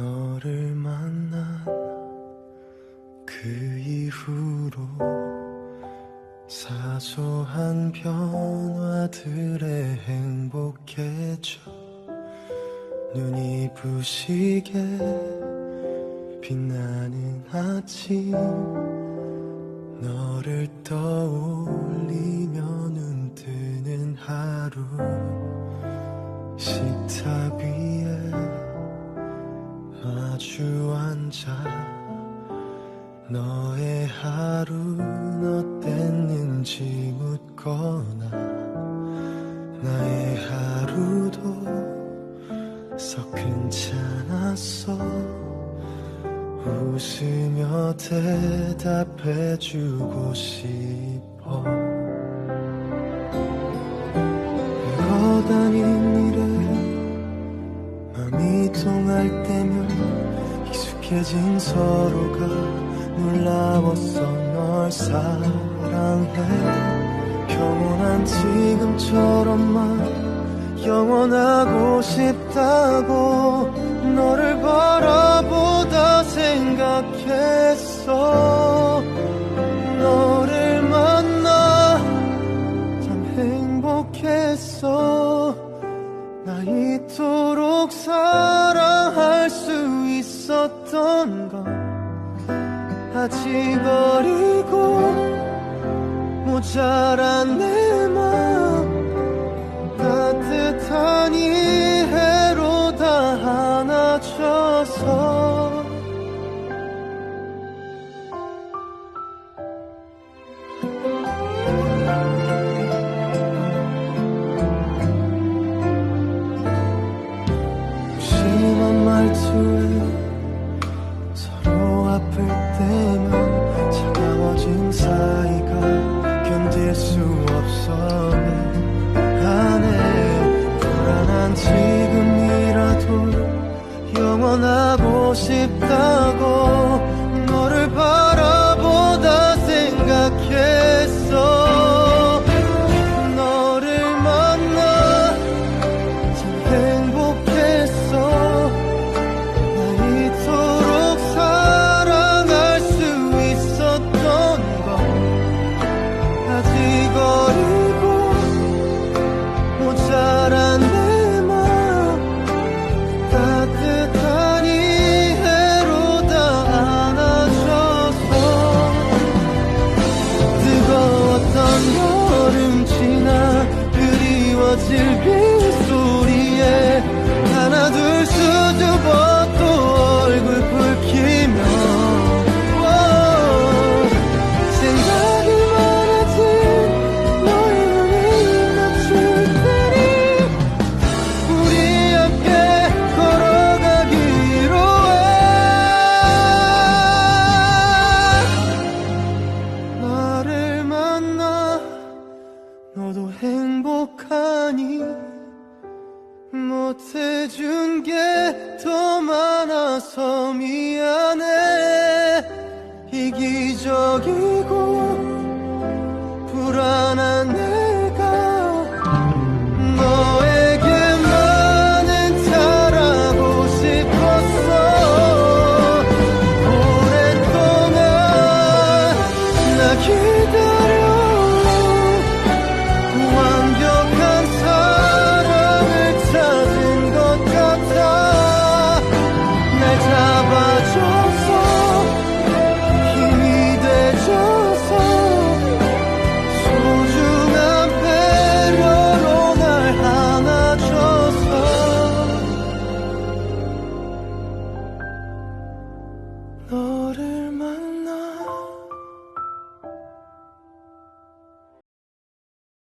너를 만난 그 이후로 사소한 변화들에 행복해져 눈이 부시게 빛나는 아침 너를 떠올리며 눈 뜨는 하루 식탁 너의 하루는 어땠는지 묻거나 나의 하루도 썩 괜찮았어. 웃으며 대답해주고 싶어. 별거 다닌 일에 맘이 통할 때면 익숙해진 서로가 놀라웠어. 널 사랑해. 평온한 지금처럼만 영원하고 싶다고 너를 바라보다 생각했어. 너를 만나 참 행복했어. 나 이토록 사랑할 수 있었던 건 어리고 모자란 내 영원하고 싶다고 그리 이기적이고 불안한 내가 너에게만은 잘하고 싶었어. 오랫동안 나 기다려